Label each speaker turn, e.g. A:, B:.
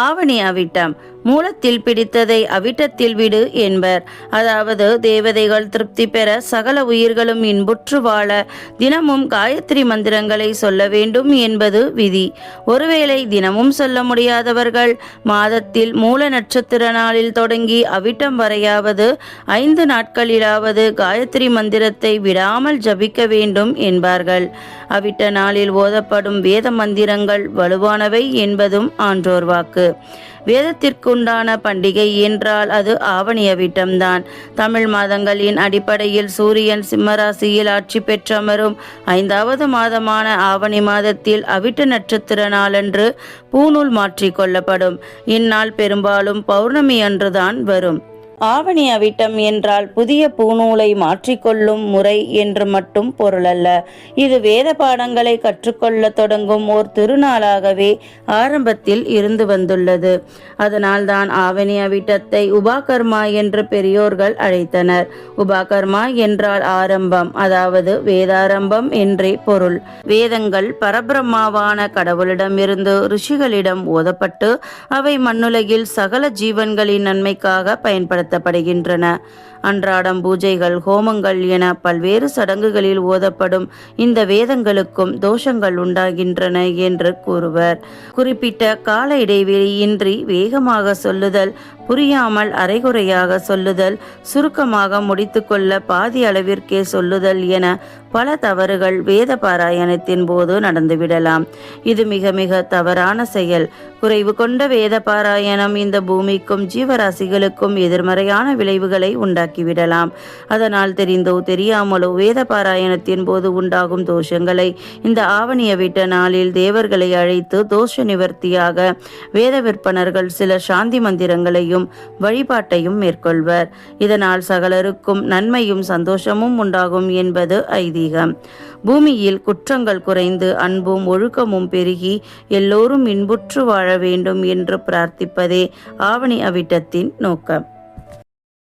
A: ஆவணி அவிட்டம் மூலத்தில் பிடித்ததை அவிட்டத்தில் விடு என்பர். அதாவது தேவதைகள் திருப்தி பெற சகல உயிர்களும் இன்புற்று வாழ தினமும் காயத்ரி மந்திரங்களை சொல்ல வேண்டும் என்பது விதி. ஒருவேளை தினமும் சொல்ல முடியாதவர்கள் மாதத்தில் மூல நட்சத்திர நாளில் தொடங்கி அவிட்டம் வரையாவது ஐந்து நாட்களிலாவது காயத்ரி மந்திரத்தை விடாமல் ஜபிக்க வேண்டும் என்பார்கள். அவிட்ட நாளில் ஓதப்படும் வேத மந்திரங்கள் வலுவானவை என்பதும் ஆன்றோர் வாக்கு. வேதத்திற்குண்டான பண்டிகை என்றால் அது ஆவணி வீட்டம்தான். தமிழ் மாதங்களின் அடிப்படையில் சூரியன் சிம்மராசியில் ஆட்சி பெற்றமரும் ஐந்தாவது மாதமான ஆவணி மாதத்தில் அவிட்ட நட்சத்திர நாளன்று பூநூல் மாற்றிக்கொள்ளப்படும் இந்நாள் பெரும்பாலும் பௌர்ணமி அன்றுதான் வரும். ஆவணி அவிட்டம் என்றால் புதிய பூநூலை மாற்றிக்கொள்ளும் முறை என்று மட்டும் பொருளல்ல. இது வேத பாடங்களை கற்றுக்கொள்ள தொடங்கும் ஓர் திருநாளாகவே ஆரம்பத்தில் இருந்து வந்துள்ளது. அதனால்தான் ஆவணி அவிட்டத்தை உபாகர்மா என்று பெரியோர்கள் அழைத்தனர். உபாகர்மா என்றால் ஆரம்பம் அதாவது வேதாரம்பம் என்றே பொருள். வேதங்கள் பரபிரம்மாவான கடவுளிடமிருந்து ரிஷிகளிடம் ஓதப்பட்டு அவை மண்ணுலகில் சகல ஜீவன்களின் நன்மைக்காக பயன்படுத்த நடத்தப்படுகின்றன. அன்றாடம் பூஜைகள் ஹோமங்கள் என பல்வேறு சடங்குகளில் ஓதப்படும் இந்த வேதங்களுக்கும் தோஷங்கள் உண்டாகின்றன என்று கூறுவர். குறிப்பிட்ட கால இடைவெளியின்றி வேகமாக சொல்லுதல் புரியாமல் அரைகுறையாக சொல்லுதல் சுருக்கமாக முடித்துக்கொள்ள பாதி அளவிற்கே சொல்லுதல் என பல தவறுகள் வேத பாராயணத்தின் போது நடந்துவிடலாம். இது மிக மிக தவறான செயல். குறைவு கொண்ட வேத பாராயணம் இந்த பூமிக்கும் ஜீவராசிகளுக்கும் நேர்மறையான விளைவுகளை உண்டாக்கிவிடலாம். அதனால் தெரிந்தோ தெரியாமலோ வேத பாராயணத்தின் போது உண்டாகும் தோஷங்களை இந்த ஆவணிய விட்ட நாளில் தேவர்களை அழைத்து தோஷ நிவர்த்தியாக வேத விற்பனர்கள் சில சாந்தி மந்திரங்களையும் வழிபாட்டையும் மேற்கொள்வர். இதனால் சகலருக்கும் நன்மையும் சந்தோஷமும் உண்டாகும் என்பது ஐதீகம். பூமியில் குற்றங்கள் குறைந்து அன்பும் ஒழுக்கமும் பெருகி எல்லோரும் இன்புற்று வாழ வேண்டும் என்று பிரார்த்திப்பதே ஆவணி அவிட்டத்தின் நோக்கம்.